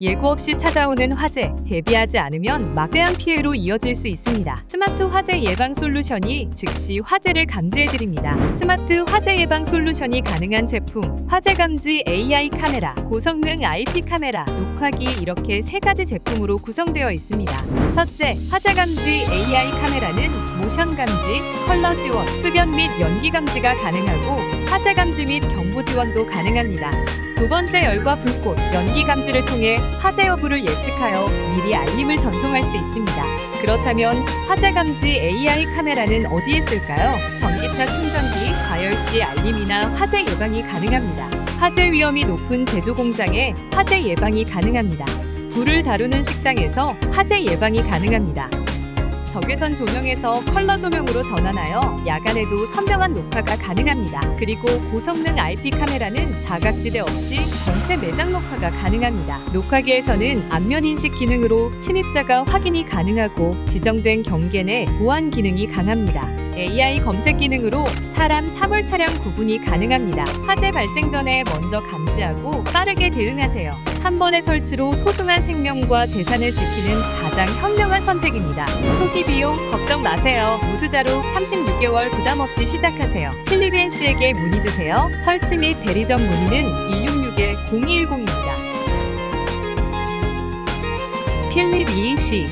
예고 없이 찾아오는 화재, 대비하지 않으면 막대한 피해로 이어질 수 있습니다. 스마트 화재 예방 솔루션이 즉시 화재를 감지해드립니다. 스마트 화재 예방 솔루션이 가능한 제품, 화재 감지 AI 카메라, 고성능 IP 카메라, 녹화기 이렇게 세 가지 제품으로 구성되어 있습니다. 첫째, 화재 감지 AI 카메라는 모션 감지, 컬러 지원, 흡연 및 연기 감지가 가능하고 화재 감지 및 경보 지원도 가능합니다. 두 번째 열과 불꽃, 연기 감지를 통해 화재 여부를 예측하여 미리 알림을 전송할 수 있습니다. 그렇다면 화재 감지 AI 카메라는 어디에 쓸까요? 전기차 충전기, 과열 시 알림이나 화재 예방이 가능합니다. 화재 위험이 높은 제조 공장에 화재 예방이 가능합니다. 불을 다루는 식당에서 화재 예방이 가능합니다. 적외선 조명에서 컬러 조명으로 전환하여 야간에도 선명한 녹화가 가능합니다. 그리고 고성능 IP 카메라는 자각지대 없이 전체 매장 녹화가 가능합니다. 녹화기에서는 안면 인식 기능으로 침입자가 확인이 가능하고 지정된 경계 내 보안 기능이 강합니다. AI 검색 기능으로 사람, 사물 차량 구분이 가능합니다. 화재 발생 전에 먼저 감지하고 빠르게 대응하세요. 한 번의 설치로 소중한 생명과 재산을 지키는 가장 현명한 선택입니다. 초기 비용 걱정 마세요. 무투자로 36개월 부담 없이 시작하세요. 필리비엔 씨에게 문의 주세요. 설치 및 대리점 문의는 166-0210입니다. 필리비엔 씨